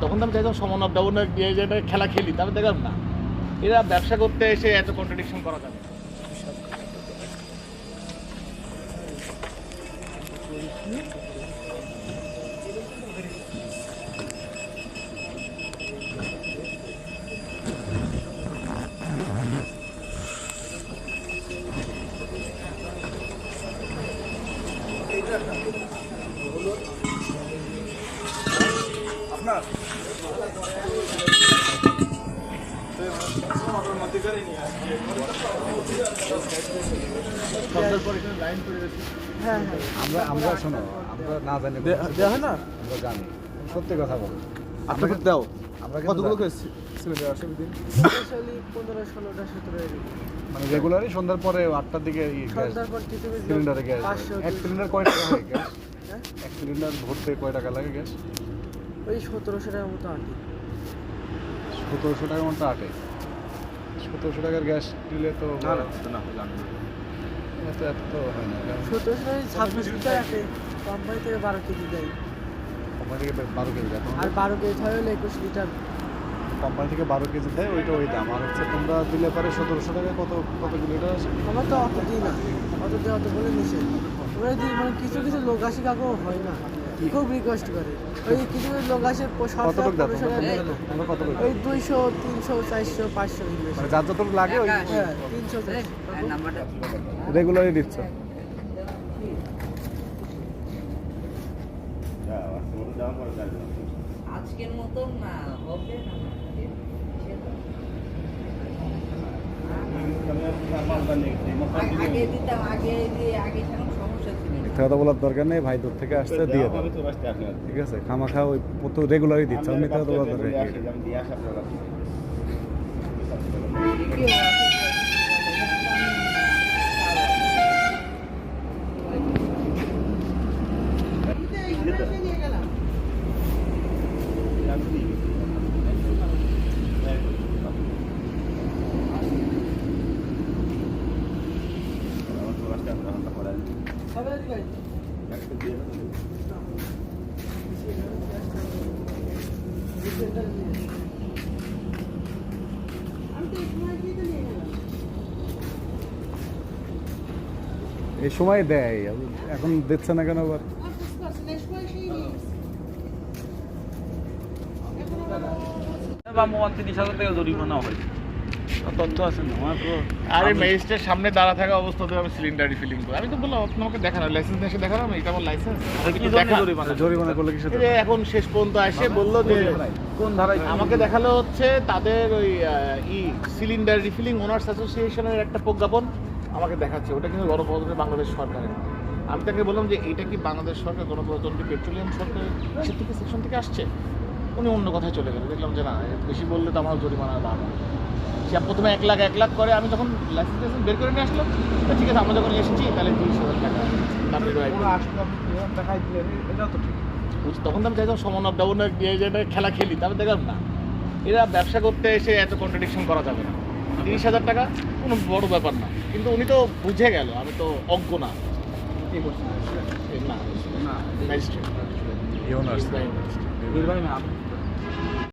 তখন তো আমি চাইতাম সমান আপ ডাউন যেটা খেলা খেলি, তারপর দেখলাম না এরা ব্যবসা করতে এসে এত কন্ট্রাডিকশন করা যাবে না। হ্যাঁ হ্যাঁ আমরা আমরা শোনো আমরা না জানি দেওয়া হয় না? আমরা জানি। সত্যি কথা বলো। আপনাকে দাও। আমরা কতগুলো জানি। সিলিন্ডার আসে দিন। পনেরো ষোলোটা সতেরো মানে রেগুলারই সন্ধ্যার পরে আটটার দিকে সিলিন্ডারে গ্যাস এক সিলিন্ডার কয় টাকা হয় গ্যাস? হ্যাঁ? এক সিলিন্ডার ভরতে কয় টাকা লাগে গ্যাস? ওই সতেরোশো টাকার মতো আটি। সতেরোশো টাকার মতো আটে। সতেরোশো টাকার গ্যাস দিলে তো না না না জানি এত এত তো হয় না। সতেরোশো টাকা ছাব্বিশ লিটার আছে কোম্পানি থেকে বারো কেজি দেয়। কোম্পানি থেকে বারো কেজি দেয়। আর বারো কেজি হয় হলে একুশ লিটার। কোম্পানি থেকে বারো কেজি দেয় ওইটা ওই দাম। আর হচ্ছে তোমরা দিলে পারে সতেরোশো টাকা কত কত কিলোমিটার আমার তো অত দিই না। অত দিয়ে অত বলে নিষে ওরা যদি মানে কিছু কিছু লোক আসে কাকু হয় না। খুব রিকোয়েস্ট করে। ওই কিছু কিছু লোক আসে কতটুকু। তোমরা কতটুকু ওই দুইশো তিনশো চারশো পাঁচশো মানে যার যতটুকু লাগে ওই হ্যাঁ তিনশো রেগুলারই দিচ্ছ। আজকের মতন না হবে না। আগে দিতাম আগে দিয়ে আগে মিথ্যা কথা বলার দরকার নেই, ভাই দূর থেকে আসতে দিয়ে ঠিক আছে? খামাখা ওই তো রেগুলারই দিচ্ছে, আমি মিথ্যা কথা বলার দরকার এই সময় দেয় এখন দিচ্ছে না কেন আবার? ভ্রাম্যমান তিরিশ হাজার টাকা জরিমানা হয়। তথ্য আছে না? আমার তো আরে ম্যাজিস্ট্রেট সামনে দাঁড়া থাকা অবস্থাতে আমি সিলিন্ডার রিফিলিং করি। আমি তো বললাম দেখানো লাইসেন্স এসে দেখালাম এটা আমার লাইসেন্স জরিমানা? জরিমানা করলে কিসে এখন শেষ পর্যন্ত এসে বলল যে কোন ধারায় আমাকে দেখাল হচ্ছে তাদের ওই ই সিলিন্ডার রিফিলিং ওনার্স অ্যাসোসিয়েশনের একটা প্রজ্ঞাপন আমাকে দেখাচ্ছে। ওটা কিন্তু গণপ্রজাতন্ত্রী বাংলাদেশ সরকারের। আমি তাকে বললাম যে এটা কি বাংলাদেশ সরকার গণপ্রজাতন্ত্রী পেট্রোলিয়াম সরকার সে থেকে সেকশন থেকে আসছে? উনি অন্য কথায় চলে গেল। দেখলাম যে না বেশি বললে তো আমার জরিমানা বাড়বে। সে প্রথমে এক লাখ এক লাখ করে আমি যখন লাইসেন্স টাইসেন্স বের করে নিয়ে আসলাম তো ঠিক আছে আমরা যখন এসেছি তাহলে তিরিশ হাজার টাকা দাম দিতে। দেখাই দিলেন এটাও তো ঠিক। তখন তো আমি চাইতাম সমান আপ ডাউন খেলা খেলি তারপর দেখলাম না। এরা ব্যবসা করতে এসে এত কন্ট্রাডিকশন করা যাবে না। তিরিশ হাজার টাকা কোনো বড় ব্যাপার না। কিন্তু উনি তো বুঝে গেল আমি তো অজ্ঞ না। কি করছেন এ না না। ম্যাজিস্ট্রেট